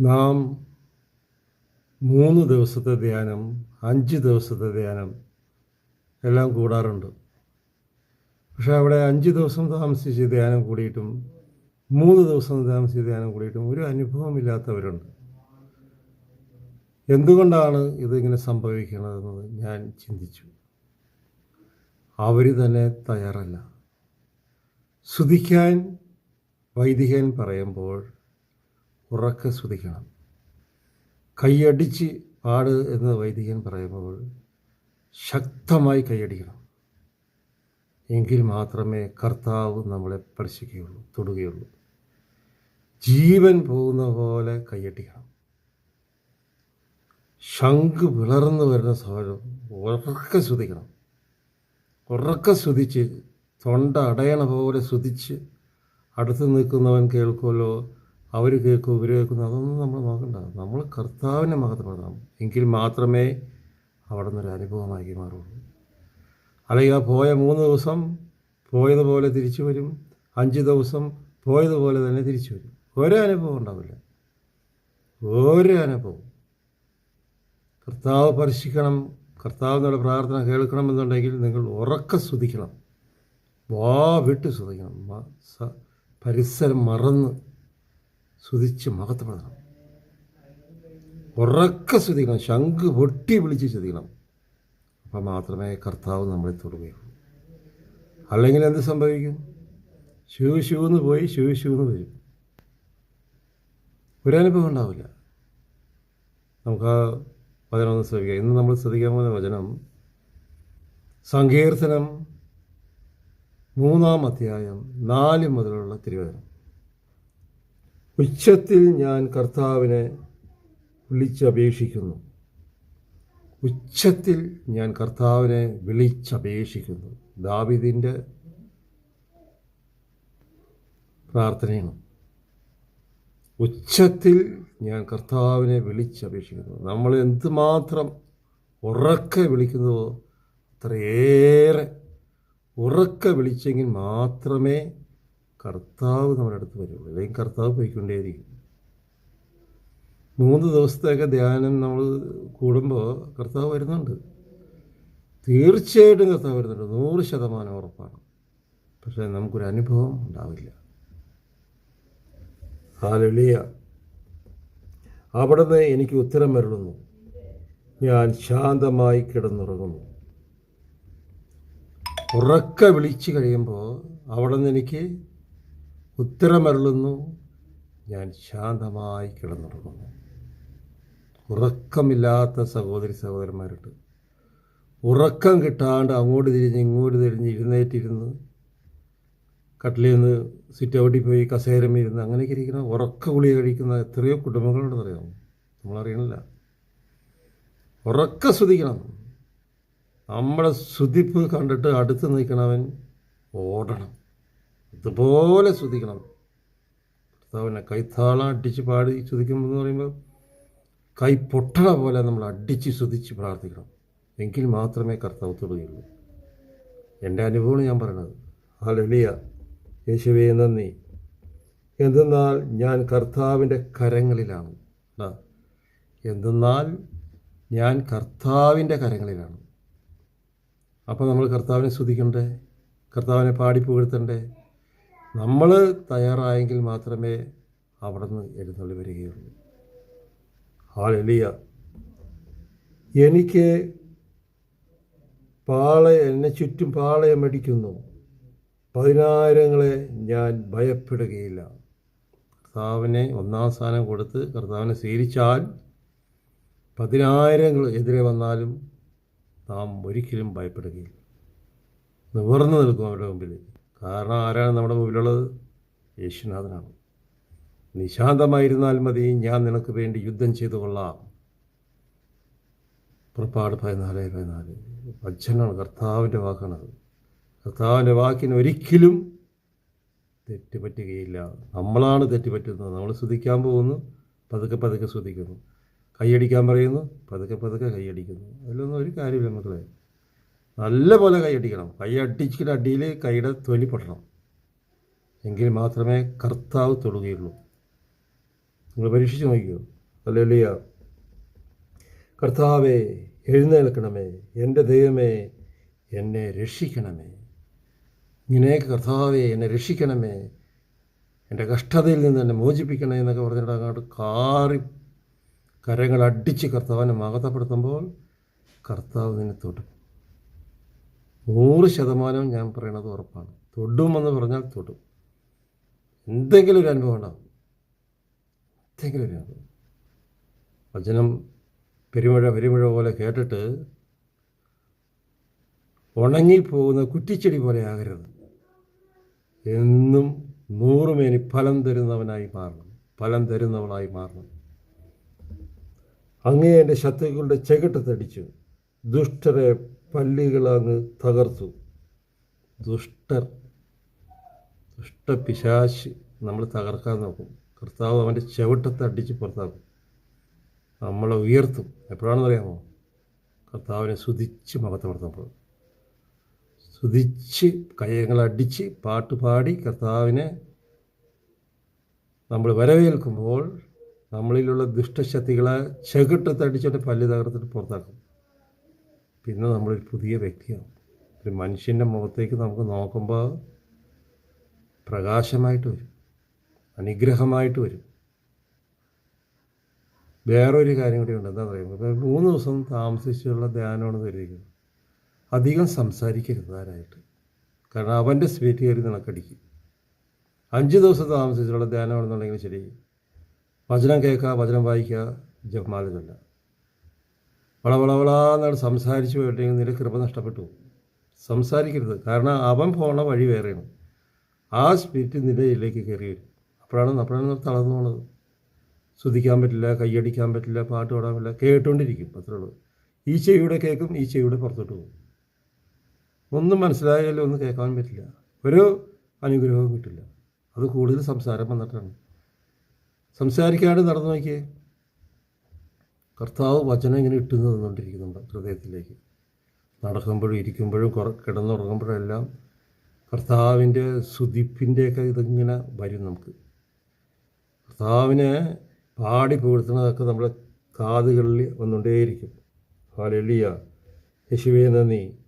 നാം മൂന്ന് ദിവസത്തെ ധ്യാനം അഞ്ച് ദിവസത്തെ ധ്യാനം എല്ലാം കൂടാറുണ്ട്. പക്ഷേ അവിടെ അഞ്ച് ദിവസം താമസിച്ച് ധ്യാനം കൂടിയിട്ടും മൂന്ന് ദിവസം താമസിച്ച് ധ്യാനം കൂടിയിട്ടും ഒരു അനുഭവമില്ലാത്തവരുണ്ട് എന്തുകൊണ്ടാണ് ഇതിങ്ങനെ സംഭവിക്കുന്നതെന്ന് ഞാൻ ചിന്തിച്ചു. അവർ തന്നെ തയ്യാറല്ല. സ്തുതിക്കാൻ വൈദികൻ പറയുമ്പോൾ ഉറക്കെ സ്തുതിക്കണം കൈയടിച്ച് പാട് എന്ന് വൈദികൻ പറയുമ്പോൾ ശക്തമായി കൈയടിക്കണം. എങ്കിൽ മാത്രമേ കർത്താവ് നമ്മളെ സ്പർശിക്കുകയുള്ളൂ തൊടുകയുള്ളൂ. ജീവൻ പോകുന്ന പോലെ കൈയടിക്കണം. ശംഖ് വിളർന്നു വരുന്ന സഹോദരം ഉറക്കെ ശ്രുതിക്കണം ഉറക്കെ ശ്രുതിച്ച് തൊണ്ട അടയണ പോലെ ശ്രുതിച്ച് അടുത്ത് നിൽക്കുന്നവൻ കേൾക്കുമല്ലോ അവർ കേൾക്കും ഇവർ കേൾക്കുന്നു അതൊന്നും നമ്മൾ നോക്കണ്ട നമ്മൾ കർത്താവിനെ മഹത്വപ്പെടണം എങ്കിൽ മാത്രമേ അവിടെ നിന്നൊരു അനുഭവമാക്കി മാറുള്ളൂ. അല്ലെങ്കിൽ ആ പോയ മൂന്ന് ദിവസം പോയതുപോലെ തിരിച്ചു വരും. അഞ്ച് ദിവസം പോയതുപോലെ തന്നെ തിരിച്ചു വരും. ഒരേ അനുഭവം ഉണ്ടാവില്ല. ഒരു അനുഭവം. കർത്താവ് സ്പർശിക്കണം കർത്താവിനുള്ള പ്രാർത്ഥന കേൾക്കണമെന്നുണ്ടെങ്കിൽ നിങ്ങൾ ഉറക്ക സ്തുതിക്കണം വാ വിട്ട് സ്തുതിക്കണം പരിസരം മറന്ന് സ്തുതിച്ച് മഹത്വപ്പെടണം ഉറക്കെ സ്തുതിക്കണം ശംഖ് പൊട്ടി വിളിച്ച് സ്തുതിക്കണം അപ്പം മാത്രമേ കർത്താവ് നമ്മളെ തൊടുകയുള്ളൂ. അല്ലെങ്കിൽ എന്ത് സംഭവിക്കും? ശിവ ഷൂന്ന് പോയി ശിവ ഷൂന്ന് വരും. ഒരനുഭവം ഉണ്ടാവില്ല. നമുക്ക് ആ വചനമൊന്ന് ശ്രദ്ധിക്കാം ഇന്ന് നമ്മൾ ശ്രദ്ധിക്കാൻ പോകുന്ന വചനം സങ്കീർത്തനം മൂന്നാം അധ്യായം നാല് മുതലുള്ള തിരുവചനം. ഉച്ചത്തിൽ ഞാൻ കർത്താവിനെ വിളിച്ചപേക്ഷിക്കുന്നു. ഉച്ചത്തിൽ ഞാൻ കർത്താവിനെ വിളിച്ചപേക്ഷിക്കുന്നു. ദാവിദിന്റെ പ്രാർത്ഥനയാണ്. ഉച്ചത്തിൽ ഞാൻ കർത്താവിനെ വിളിച്ചപേക്ഷിക്കുന്നു. നമ്മൾ എന്തുമാത്രം ഉറക്കെ വിളിക്കുന്നുവോ അത്രയേറെ ഉറക്കെ വിളിച്ചെങ്കിൽ മാത്രമേ കർത്താവ് നമ്മുടെ അടുത്ത് വരുള്ളൂ. അല്ലെങ്കിൽ കർത്താവ് പോയിക്കൊണ്ടേയിരിക്കും. മൂന്ന് ദിവസത്തേക്ക് ധ്യാനം നമ്മൾ കൂടുമ്പോൾ കർത്താവ് വരുന്നുണ്ട്. തീർച്ചയായിട്ടും കർത്താവ് വരുന്നുണ്ട്. നൂറ് ശതമാനം ഉറപ്പാണ്. പക്ഷേ നമുക്കൊരു അനുഭവം ഉണ്ടാവില്ല. ഹാലിയ അവിടുന്ന് എനിക്ക് ഉത്തരം വരുന്നു. ഞാൻ ശാന്തമായി കിടന്നുറങ്ങുന്നു. ഉറക്ക വിളിച്ചു കഴിയുമ്പോൾ അവിടെ നിന്ന് എനിക്ക് ഉത്തരമരുളുന്നു. ഞാൻ ശാന്തമായി കിടന്നുറങ്ങുന്നു. ഉറക്കമില്ലാത്ത സഹോദരി സഹോദരന്മാരുണ്ട്. ഉറക്കം കിട്ടാണ്ട് അങ്ങോട്ട് തിരിഞ്ഞ് ഇങ്ങോട്ട് തിരിഞ്ഞ് ഇരുന്നേറ്റിരുന്ന് കട്ടിലിൽ നിന്ന് സിറ്റ് ഔട്ടിൽ പോയി കസേരമിരുന്ന് അങ്ങനെയൊക്കെ ഇരിക്കുന്ന ഉറക്ക ഗുളിക കഴിക്കുന്ന എത്രയോ കുടുംബങ്ങളുണ്ടെന്ന് അറിയാമോ? നമ്മളറിയണില്ല. ഉറക്ക ശ്രുതിക്കണം നമ്മളെ ശ്രുതിപ്പ് കണ്ടിട്ട് അടുത്ത് നിൽക്കണവൻ ഓടണം. ഇതുപോലെ സ്തുതിക്കണം കർത്താവിനെ കൈത്താളം അടിച്ച് പാടി ശ്രദ്ധിക്കുമ്പോൾ എന്ന് പറയുമ്പോൾ കൈ പൊട്ടണ പോലെ നമ്മൾ അടിച്ച് സ്തുതിച്ച് പ്രാർത്ഥിക്കണം. എങ്കിൽ മാത്രമേ കർത്താവ് തൊടുകയുള്ളൂ. എന്റെ അനുഭവമാണ് ഞാൻ പറയണത് ആ ലളിയ യേശുവേ നന്ദി. എന്തെന്നാൽ ഞാൻ കർത്താവിന്റെ കരങ്ങളിലാണ്. എന്തെന്നാൽ ഞാൻ കർത്താവിന്റെ കരങ്ങളിലാണ്. അപ്പോൾ നമ്മൾ കർത്താവിനെ സ്തുതിക്കണ്ടേ കർത്താവിനെ പാടി പുകഴ്ത്തണ്ടേ നമ്മൾ തയ്യാറായെങ്കിൽ മാത്രമേ അവിടെ നിന്ന് എഴുന്നള്ളി വരികയുള്ളൂ. ഹാലെലിയ എനിക്ക് പാള എന്നെ ചുറ്റും പാളയമടിക്കുന്നു പതിനായിരങ്ങളെ ഞാൻ ഭയപ്പെടുകയില്ല. കർത്താവിനെ ഒന്നാം സ്ഥാനം കൊടുത്ത് കർത്താവിനെ സ്വീകരിച്ചാൽ പതിനായിരങ്ങൾ എതിരെ വന്നാലും നാം ഒരിക്കലും ഭയപ്പെടുകയില്ല. നിവർന്നു നിൽക്കും അവരുടെ മുമ്പിൽ കാരണം ആരാണ് നമ്മുടെ മുമ്പിലുള്ളത്? യേശുനാഥനാണ്. നിശാന്തമായിരുന്നാൽ മതി ഞാൻ നിനക്ക് വേണ്ടി യുദ്ധം ചെയ്തു കൊള്ളാം. പുറപ്പാട് പതിനാല് പതിനാല്. വചനാണ് കർത്താവിന്റെ വാക്കാണത്. കർത്താവിന്റെ വാക്കിന് ഒരിക്കലും തെറ്റുപറ്റുകയില്ല. നമ്മളാണ് തെറ്റുപറ്റുന്നത്. നമ്മൾ ശ്രദ്ധിക്കാൻ പോകുന്നു പതുക്കെ പതുക്കെ ശ്രദ്ധിക്കുന്നു. കൈയടിക്കാൻ പറയുന്നു പതുക്കെ പതുക്കെ കൈയടിക്കുന്നു. അതിലൊന്നും ഒരു കാര്യമില്ല മക്കളെ. നല്ല പോലെ കൈയടിക്കണം കൈ അടിച്ചിട്ട് അടിയിൽ കൈയുടെ തൊലി പൊട്ടണം. എങ്കിൽ മാത്രമേ കർത്താവ് തൊടുകയുള്ളൂ. നിങ്ങൾ പരീക്ഷിച്ച് നോക്കിയോ അല്ലേലിയ കർത്താവേ എഴുന്നേൽക്കണമേ. എന്റെ ദൈവമേ എന്നെ രക്ഷിക്കണമേ. ഇങ്ങനെ കർത്താവേ എന്നെ രക്ഷിക്കണമേ. എന്റെ കഷ്ടതയിൽ നിന്ന് എന്നെ മോചിപ്പിക്കണേ എന്നൊക്കെ പറഞ്ഞിട്ട് അങ്ങോട്ട് കാറി കരങ്ങൾ അടിച്ച് കർത്താവിനെ മഹത്വപ്പെടുത്തുമ്പോൾ കർത്താവ് നിന്നെ തൊടും. നൂറ് ശതമാനവും ഞാൻ പറയണത് ഉറപ്പാണ്. തൊടുമെന്ന് പറഞ്ഞാൽ തൊടും. എന്തെങ്കിലും ഒരു അനുഭവം ഉണ്ടാവും. എന്തെങ്കിലും ഒരു അനുഭവം. വചനം പെരുമഴ പെരുമഴ പോലെ കേട്ടിട്ട് ഉണങ്ങിപ്പോകുന്ന കുറ്റിച്ചെടി പോലെ ആകരുത്. എന്നും നൂറുമേനി ഫലം തരുന്നവനായി മാറണം. ഫലം തരുന്നവനായി മാറണം. അങ്ങേ എന്റെ ശത്രുക്കളുടെ ചെകിട്ടത്തടിച്ചു ദുഷ്ടരെ പല്ലുകളങ്ങ് തകർത്തു. ദുഷ്ടർ ദുഷ്ടപിശാശ് നമ്മൾ തകർക്കാൻ നോക്കും. കർത്താവ് അവന്റെ ചവിട്ടത്തെ അടിച്ച് പുറത്താക്കും. നമ്മളെ ഉയർത്തും. എപ്പോഴാണെന്ന് അറിയാമോ? കർത്താവിനെ സ്തുതിച്ച് മകത്തപ്പെടുത്തുമ്പോൾ സ്തുതിച്ച് കയ്യങ്ങളടിച്ച് പാട്ട് പാടി കർത്താവിനെ നമ്മൾ വരവേൽക്കുമ്പോൾ നമ്മളിലുള്ള ദുഷ്ടശക്തികളെ ചെകിട്ടത്തടിച്ചിട്ട് പല്ല് തകർത്തിട്ട് പുറത്താക്കും. പിന്നെ നമ്മളൊരു പുതിയ വ്യക്തിയാണ്. ഒരു മനുഷ്യന്റെ മുഖത്തേക്ക് നമുക്ക് നോക്കുമ്പോൾ പ്രകാശമായിട്ട് വരും. അനുഗ്രഹമായിട്ട് വരും. വേറൊരു കാര്യം കൂടി ഉണ്ട്. എന്താ പറയുക? ഇപ്പോൾ മൂന്ന് ദിവസം താമസിച്ചുള്ള ധ്യാനമാണ് തരുന്നത്. അധികം സംസാരിക്കരുത് ആരായിട്ട്. കാരണം അവന്റെ സ്പീറ്റ് കയറി നിനക്കടിക്കും. അഞ്ച് ദിവസം താമസിച്ചുള്ള ധ്യാനമാണെന്നുണ്ടെങ്കിൽ ശരി. വചനം കേൾക്കുക വചനം വായിക്കുക ജപമാല ചൊല്ല വളവളവളാന്നാണ് സംസാരിച്ച് പോയിട്ടെങ്കിൽ നിന്റെ കൃപ നഷ്ടപ്പെട്ടു സംസാരിക്കരുത്. കാരണം അവൻ പോണ വഴി വേറെയാണ്. ആ സ്പിരിറ്റ് നിന്റെ ഇതിലേക്ക് കയറി വരും. അപ്പോഴാണ് അപ്പോഴാണ് തളർന്നു പോണത്. ശ്രദ്ധിക്കാൻ പറ്റില്ല കൈയടിക്കാൻ പറ്റില്ല പാട്ട് പാടാൻ പറ്റില്ല കേട്ടുകൊണ്ടിരിക്കും അത്രേ ഉള്ളൂ. ഈ ചെവിയുടെ കേൾക്കും ഈ ചെവിയുടെ പുറത്തോട്ട് പോകും. ഒന്നും മനസ്സിലായാലും ഒന്നും കേൾക്കാൻ പറ്റില്ല. ഒരു അനുഗ്രഹവും കിട്ടില്ല. അത് കൂടുതൽ സംസാരം വന്നിട്ടാണ്. സംസാരിക്കാണ്ട് നടന്നു നോക്കിയേ. കർത്താവ് വചനം ഇങ്ങനെ ഇട്ടു നിന്നുകൊണ്ടിരിക്കുന്നുണ്ട് ഹൃദയത്തിലേക്ക്. നടക്കുമ്പോഴും ഇരിക്കുമ്പോഴും കുറ കിടന്നുറങ്ങുമ്പോഴെല്ലാം കർത്താവിന്റെ സുതിപ്പിന്റെയൊക്കെ ഇതിങ്ങനെ വരും നമുക്ക്. കർത്താവിനെ പാടി പുകഴ്ത്തുന്നതൊക്കെ നമ്മളെ കാതുകളിൽ വന്നുകൊണ്ടേയിരിക്കും. ഹാലെളിയ യേശുവേ നന്ദി.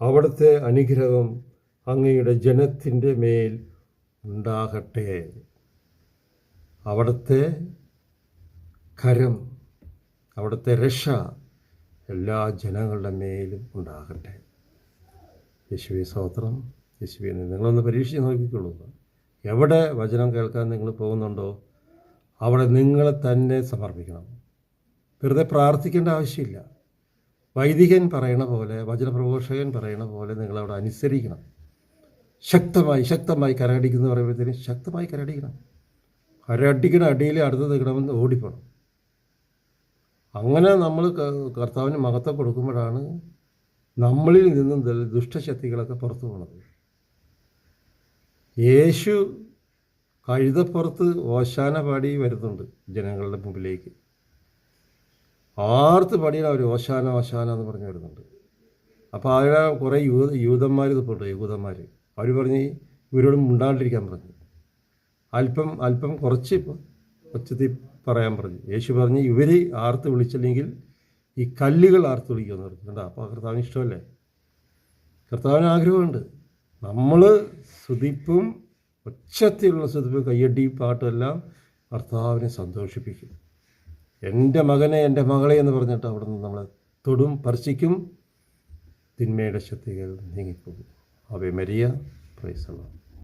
അവിടുത്തെ അനുഗ്രഹം അങ്ങയുടെ ജനത്തിന്റെ മേൽ ഉണ്ടാകട്ടെ. അവിടുത്തെ കരം അവിടുത്തെ രക്ഷ എല്ലാ ജനങ്ങളുടെ മേലും ഉണ്ടാകട്ടെ. യേശുവെ സ്തോത്രം. യേശുവെ. നിങ്ങളൊന്ന് പരീക്ഷിച്ച് നോക്കിക്കോളൂ എവിടെ വചനം കേൾക്കാൻ നിങ്ങൾ പോകുന്നുണ്ടോ അവിടെ നിങ്ങളെ തന്നെ സമർപ്പിക്കണം. വെറുതെ പ്രാർത്ഥിക്കേണ്ട ആവശ്യമില്ല. വൈദികൻ പറയണ പോലെ വചനപ്രഘോഷകൻ പറയണ പോലെ നിങ്ങളവിടെ അനുസരിക്കണം. ശക്തമായി ശക്തമായി കരടിക്കുന്നു പറയുമ്പോഴത്തേനും ശക്തമായി കരടിക്കണം കരടിക്കണ അടിയിൽ അടുത്ത് നിൽക്കണമെന്ന് ഓടിപ്പോണം. അങ്ങനെ നമ്മൾ കർത്താവിന് മഹത്വം കൊടുക്കുമ്പോഴാണ് നമ്മളിൽ നിന്നും ദുഷ്ടശക്തികളൊക്കെ പുറത്തു പോണത്. യേശു കഴുതപ്പുറത്ത് ഓശാന പാടി വരുന്നുണ്ട് ജനങ്ങളുടെ മുമ്പിലേക്ക്. ആർത്ത് പാടിയാണ് അവർ ഓശാന ഓശാന എന്ന് പറഞ്ഞ് വരുന്നുണ്ട്. അപ്പോൾ അവിടെ കുറേ യൂത യൂതന്മാർ ഇതുപോണ്ട് യൂതന്മാർ അവർ പറഞ്ഞ് ഇവരോട് മുണ്ടാണ്ടിരിക്കാൻ പറഞ്ഞു. അല്പം അല്പം കുറച്ച് ഒച്ചത്തിൽ പറയാൻ പറഞ്ഞു. യേശു പറഞ്ഞ് ഇവർ ആർത്ത് വിളിച്ചില്ലെങ്കിൽ ഈ കല്ലുകൾ ആർത്ത് വിളിക്കുമെന്ന് പറഞ്ഞു. കണ്ടോ? അപ്പോൾ കർത്താവിന് ഇഷ്ടമല്ലേ? കർത്താവിന് ആഗ്രഹമുണ്ട്. നമ്മൾ സ്തുതിപ്പും ഉച്ചത്തിലുള്ള സ്തുതിപ്പും കയ്യടി പാട്ടുമെല്ലാം കർത്താവിനെ സന്തോഷിപ്പിക്കും. എന്റെ മകനെ എന്റെ മകളെ എന്ന് പറഞ്ഞിട്ട് അവിടെ നിന്ന് നമ്മളെ തൊടും സ്പർശിക്കും തിന്മയുടെ ശക്തികൾ നീങ്ങിപ്പോകും. അവയെ മരിയ പ്രൈസല്ലാം